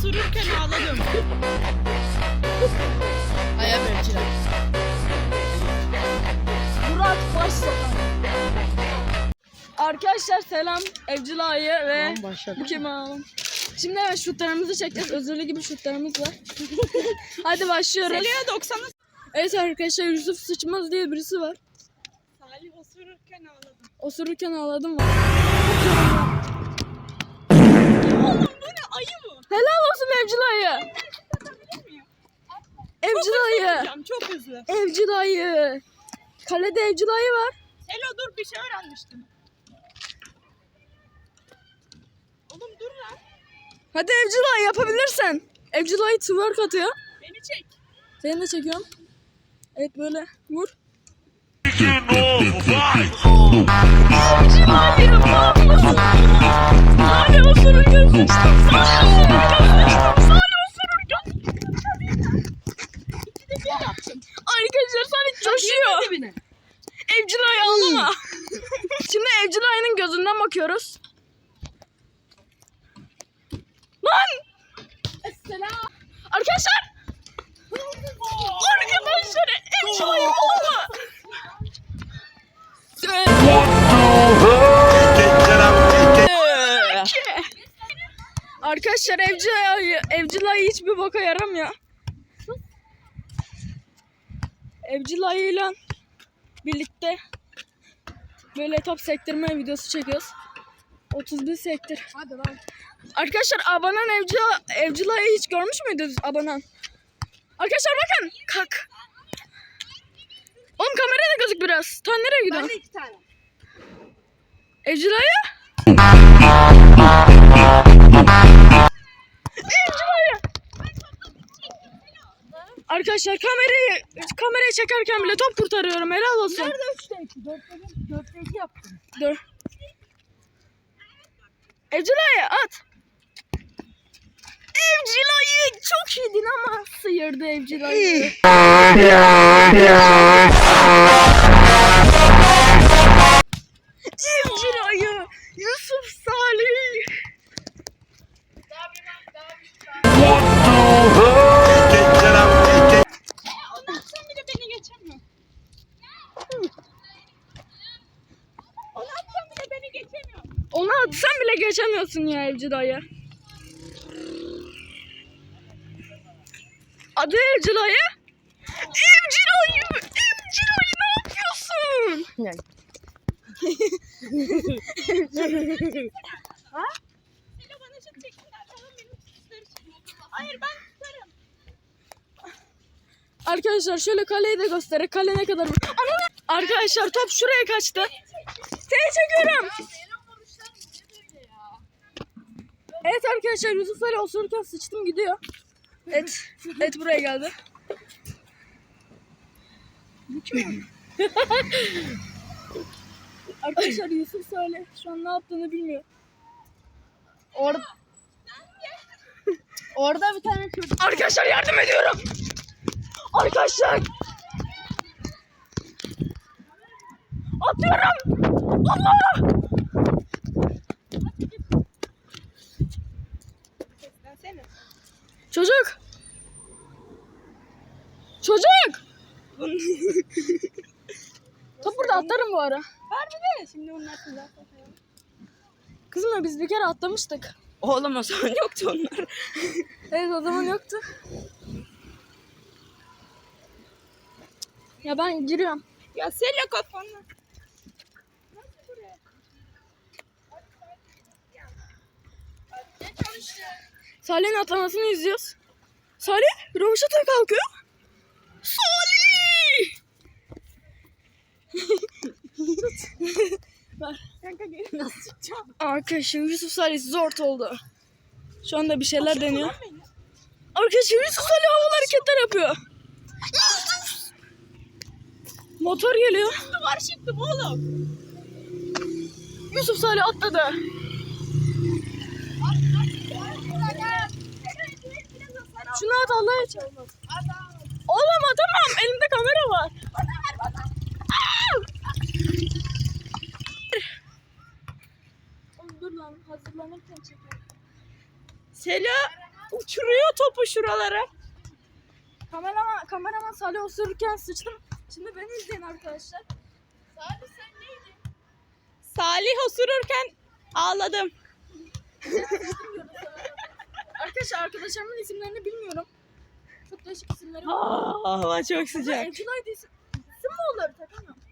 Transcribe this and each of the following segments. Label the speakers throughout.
Speaker 1: osururken ağladım.
Speaker 2: Ayağım evciler.
Speaker 3: Murat Başsakan. Arkadaşlar selam Evcil Ağa'yı ve
Speaker 2: Tamam, başladık.
Speaker 3: bu? Şimdi evet şutlarımızı çekeceğiz. Özürlü gibi şutlarımız var. Hadi başlıyoruz.
Speaker 1: Seliha 90'ı
Speaker 3: Evet arkadaşlar Yusuf Sıçmaz diye birisi var.
Speaker 1: Salih osururken ağladım.
Speaker 3: Osururken ağladım var.
Speaker 1: Oğlum bu ne ayı mı?
Speaker 3: Helal olsun Evcil.
Speaker 1: Atabilir miyim?
Speaker 3: Evcil.
Speaker 1: Hocam çok hızlı.
Speaker 3: Evcil Ağa'yı. Kalede Evcil Ağa'yı var.
Speaker 1: Selo dur bir şey öğrenmiştim. Oğlum dur lan.
Speaker 3: Hadi Evcil Ağa yapabilirsen. Evcil Ağa'yı twerk atıyor.
Speaker 1: Beni çek.
Speaker 3: Seni de çekiyorum. Evet böyle vur. Sani osururken Sani osururken Arkadaşlar evcil evcil ayı hiçbir boka yaramıyor. Evcil ayıyla birlikte böyle top sektirme videosu çekiyoruz. 31 sektir.
Speaker 2: Hadi lan.
Speaker 3: Arkadaşlar abanan evcil, evcil ayı hiç görmüş müydünüz abanan? Arkadaşlar bakın. Kalk. Oğlum kameraya da gözük biraz. Tan nereye gidiyor?
Speaker 2: Ben de iki tane.
Speaker 3: Evcil ayı? Arkadaşlar kamerayı kamerayı çekerken bile top kurtarıyorum. Helal olsun.
Speaker 2: Nerede üçte iki? Dörtte bir, dörtte iki yaptım.
Speaker 3: Dur. Evcil ayı at. Evcil ayı çok iyiydin ama sıyırdı evcil
Speaker 1: bile
Speaker 3: geçemiyorsun ya evcil ayı. Adı evcil ayı. Evcil ayı. Evcil ayı ne yapıyorsun?
Speaker 1: Çıkıyor. Hayır ben tutarım.
Speaker 3: Arkadaşlar şöyle kaleyi de gösterin. Kale ne kadar... Arkadaşlar top şuraya kaçtı. Seni çekiyorum. Evet arkadaşlar Yusuf böyle osururken sıçtım gidiyor. Et, et buraya geldi. Bu kim? arkadaşlar Yusuf söyle şu an ne yaptığını bilmiyor.
Speaker 2: Orada Orada bir tane çocuk.
Speaker 3: Arkadaşlar yardım ediyorum. Arkadaşlar. Atıyorum. Allah. Çocuk. Çocuk. Top burada atlarım bu ara.
Speaker 1: Harbi de şimdi onlar silah.
Speaker 3: Kızımla biz bir kere atlamıştık.
Speaker 1: Oğlum o zaman yoktu onlar.
Speaker 3: Evet o zaman yoktu. Ya ben giriyorum.
Speaker 1: Ya Selo kafanı. Nasıl buraya? Ne çalıştı?
Speaker 3: Salih'in atlamasını izliyoruz. Salih rovaşata kalkıyor. Salih! Arkadaşım Yusuf Salih zort oldu. Şu anda bir şeyler deniyor.
Speaker 1: Lan beni.
Speaker 3: Arkadaşım Yusuf Salih havalı hareketler yapıyor. Motor geliyor.
Speaker 1: Duvar çıktı bu oğlum.
Speaker 3: Yusuf Salih atladı. Şunu at Allah için. Oğlum atamam. Elimde kamera var. Oğlum dur lan hazırlanırken çekelim.
Speaker 1: Selo uçuruyor topu şuralara.
Speaker 3: Kameraman, kameraman Salih osururken sıçtım. Şimdi beni izleyin arkadaşlar.
Speaker 1: Salih osururken ağladım.
Speaker 3: Arkadaşlar arkadaşlarımın isimlerini bilmiyorum. Çok değişik isimleri var.
Speaker 1: Hava çok
Speaker 3: Ama
Speaker 1: sıcak.
Speaker 3: Evcilay'dı isim. İsim mi olur takamıyorum.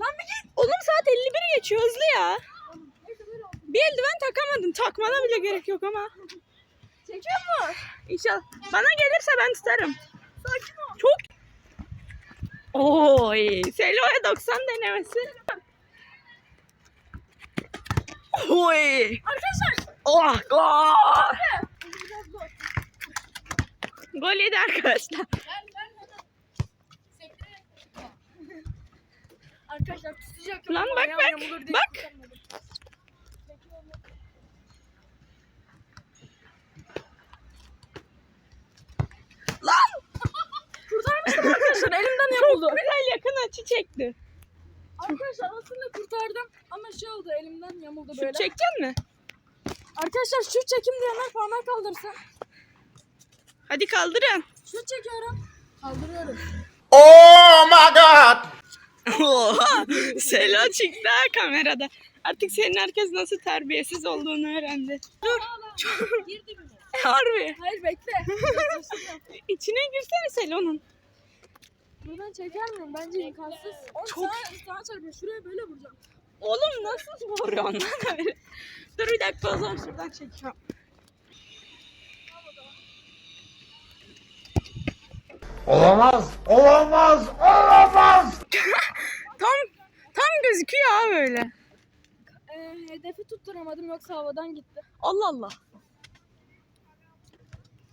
Speaker 3: Lan bir git.
Speaker 1: Oğlum saat 51 geçiyor hızlı ya. Bir eldiven takamadın. Takmana bile gerek yok ama.
Speaker 3: Çekiyor mu?
Speaker 1: İnşallah. Bana gelirse ben tutarım.
Speaker 3: Sakin ol.
Speaker 1: Çok. Oy. Selo'ya 90 denemesi. Oy.
Speaker 3: Arkadaşlar.
Speaker 1: Oh, gol.
Speaker 3: Zor.
Speaker 1: Gol yedi arkadaşlar.
Speaker 3: Arkadaşlar tutacak.
Speaker 1: Lan bak, bak, bak. Lan.
Speaker 3: Kurtarmıştım arkadaşlar elimden
Speaker 1: Çok
Speaker 3: yamuldu.
Speaker 1: güzel yakın açı çekti.
Speaker 3: Arkadaşlar aslında kurtardım ama şey oldu elimden yamuldu
Speaker 1: Şut
Speaker 3: böyle.
Speaker 1: çekecek mi?
Speaker 3: Arkadaşlar şut çekim diyenler parmak kaldırsın.
Speaker 1: Hadi kaldırın.
Speaker 3: Şut çekiyorum. Kaldırıyorum.
Speaker 4: Oh my god!
Speaker 1: Oha. Selo çıktı ha kamerada. Artık senin herkes nasıl terbiyesiz olduğunu öğrendi. Dur. Çok... Harbi.
Speaker 3: Hayır bekle.
Speaker 1: İçine girsene Selo'nun.
Speaker 3: Buradan çeker miyim? Bence imkansız.
Speaker 1: Çok-
Speaker 3: Sana, sana çarpıyor. Şuraya böyle vuracağım.
Speaker 1: Oğlum nasıl vuruyorsun lan öyle? Dur bir dakika o zaman şuradan çekiyorum.
Speaker 4: Olamaz! Olamaz! Olamaz!
Speaker 1: Tam tam gözüküyor ha böyle.
Speaker 3: Ee, hedefi tutturamadım yoksa havadan gitti.
Speaker 1: Allah Allah.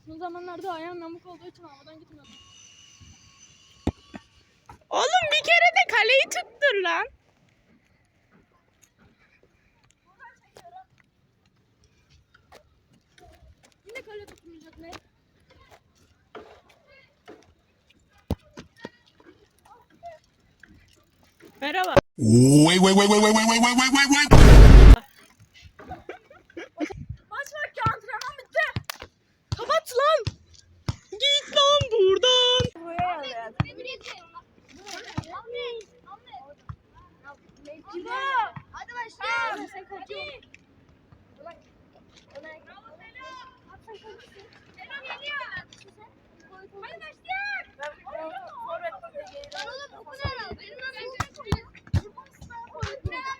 Speaker 3: Bu zamanlarda ayağım yamuk olduğu için havadan gitmedi.
Speaker 1: Oğlum bir kere de kaleyi tuttur lan.
Speaker 3: öyle tutmayacak ne?
Speaker 1: Merhaba.
Speaker 4: Wait, wait, wait, wait, wait, wait.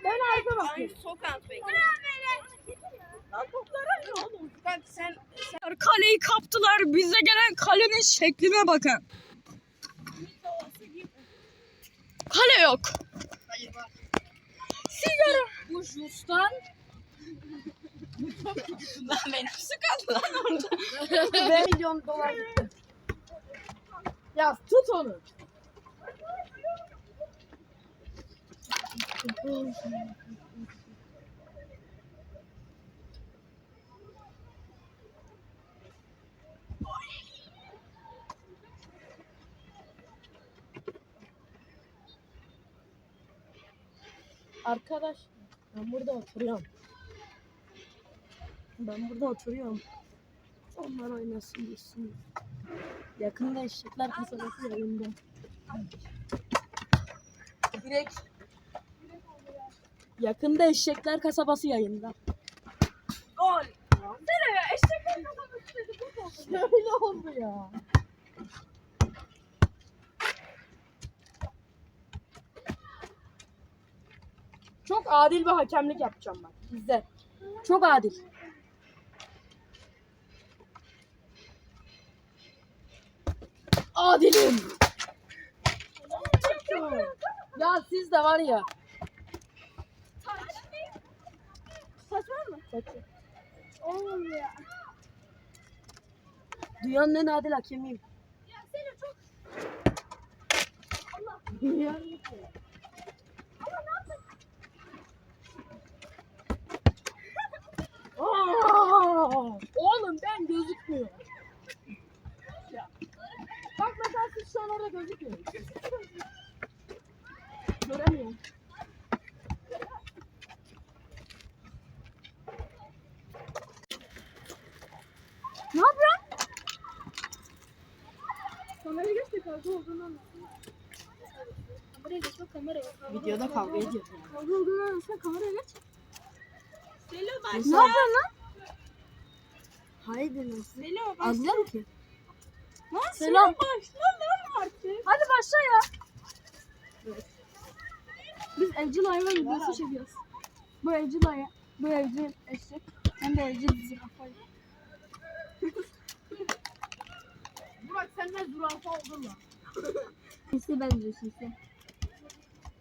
Speaker 3: Ben arka bakıyorum.
Speaker 1: Kaleyi kaptılar. Bize gelen kalenin şekline bakın. Kale yok. Sigara.
Speaker 3: Bu Jus'tan
Speaker 1: Lan benim su kaldı lan orada.
Speaker 2: 5 milyon dolar. Ya tut onu. Arkadaş ben burada oturuyorum. Ben burada oturuyorum. Onlar oynasın gitsin. Yakında eşekler kasabası yayında. Direkt. Yakında eşekler kasabası yayında.
Speaker 3: gol. Nereye? Eşekler kazanmış dedi. Bu oldu.
Speaker 2: Ya. Çok adil bir hakemlik yapacağım bak. İzle. Çok adil. Adilim. Ya siz de var ya.
Speaker 3: Saç var mı? Oğlum ya.
Speaker 2: Dünyanın en adil hakemiyim.
Speaker 3: Ya seni çok
Speaker 2: Dünyanın Aa, Oğlum ben gözükmüyor. Bak mesela siz şu an orada gözükmüyor. Ne yapıyorsun? Kamerayı geç de kavga olduğunu anlasın. Kameraya geç bak kamera yok.
Speaker 1: Videoda kavga ediyor.
Speaker 2: Kavga olduğunu anlasın kameraya geç.
Speaker 1: Selo başla.
Speaker 2: Ne yapıyorsun lan? Hayır nasıl?
Speaker 1: Selo başla.
Speaker 2: Anlıyor ki?
Speaker 1: Lan Selo başla lan artık.
Speaker 2: Hadi başla ya. Biz evcil hayvan videosu çekiyoruz. Bu evcil hayvan, bu evcil eşek, hem de evcil zürafa. Burak sen de zürafa oldun lan. Sisi benziyor sisi.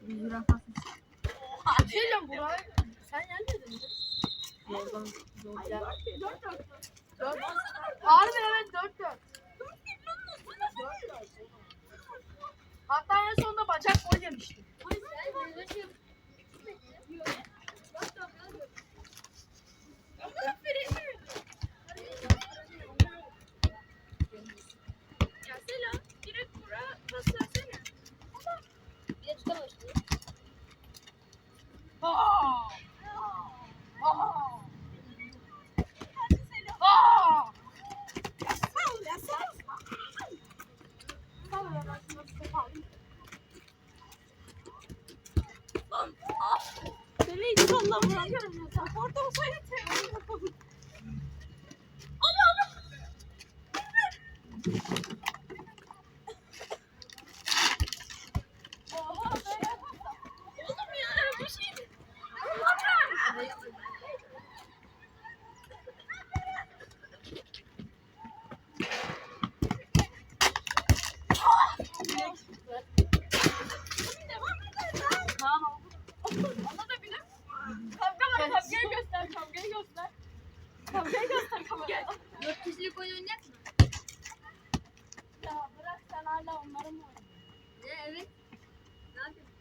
Speaker 2: Zürafa sisi. Şeyle Burak, sen gelmedin mi?
Speaker 1: Oradan
Speaker 2: Harbi evet dört dört. Hatta en sonunda bacak gol yemişti.
Speaker 1: Ya Selo direkt bura baslasana.
Speaker 2: Aa! Aa! Aa!
Speaker 1: Sal ya sal. Lan ah. Seni hiç sallamıyorum. Orada olsaydı sen yapalım. Oha be. Oğlum ya bir şey.
Speaker 2: Tamam. Anlatabilir Kavga var. Kavgayı göster. Kavgayı göster. Kavgayı göster kameraya.
Speaker 5: Dört kişilik oyun oynayacak mı?
Speaker 2: Ya bırak sen hala onları mı oynuyorsun?
Speaker 5: Ne evet. Ne yapıyorsun?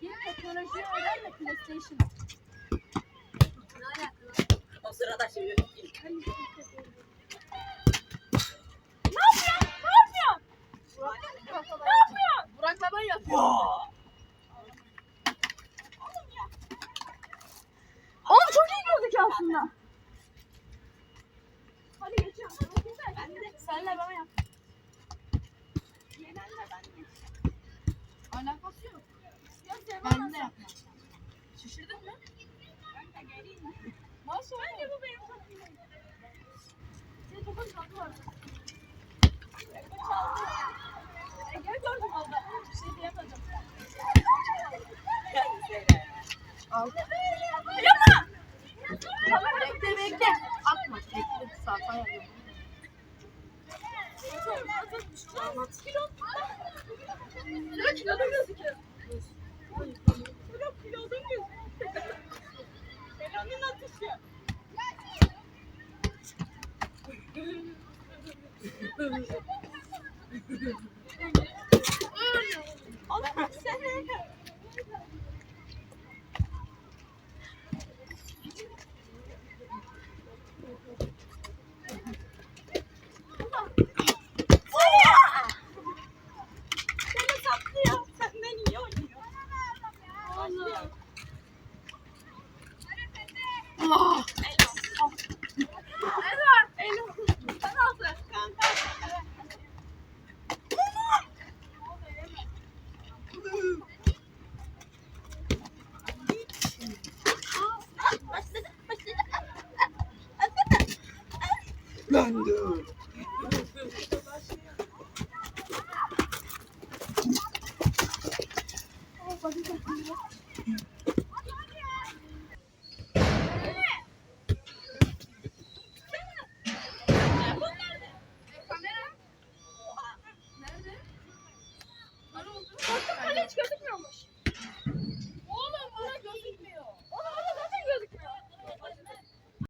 Speaker 2: Yine teknolojiyi öğrenme PlayStation.
Speaker 5: Ne alakalı?
Speaker 1: O sırada şimdi.
Speaker 2: Ne yapıyorsun? Ne yapıyorsun? Ne yapıyorsun? Burak'la ben yapıyorum. Oğlum çok iyi gördük aslında. Hadi geçiyorum.
Speaker 1: Ben de.
Speaker 2: Senle ben yap.
Speaker 1: Genelde ben de.
Speaker 2: Alakası yok.
Speaker 1: Ben de yapmam.
Speaker 2: Şaşırdın mı?
Speaker 1: Ben de geleyim mi?
Speaker 2: Bence bu benim topum. Senin topun var. E, gel gördüm valla. Bir şey diyemedim.
Speaker 1: Al.
Speaker 2: Yapma! Bekle bekle. Atma. Bekle. Safa yapıyorum. Kilo kilolu gözüküyor.
Speaker 1: Kilo kilodun gözü. Selo'nun atışı. Oğlum sen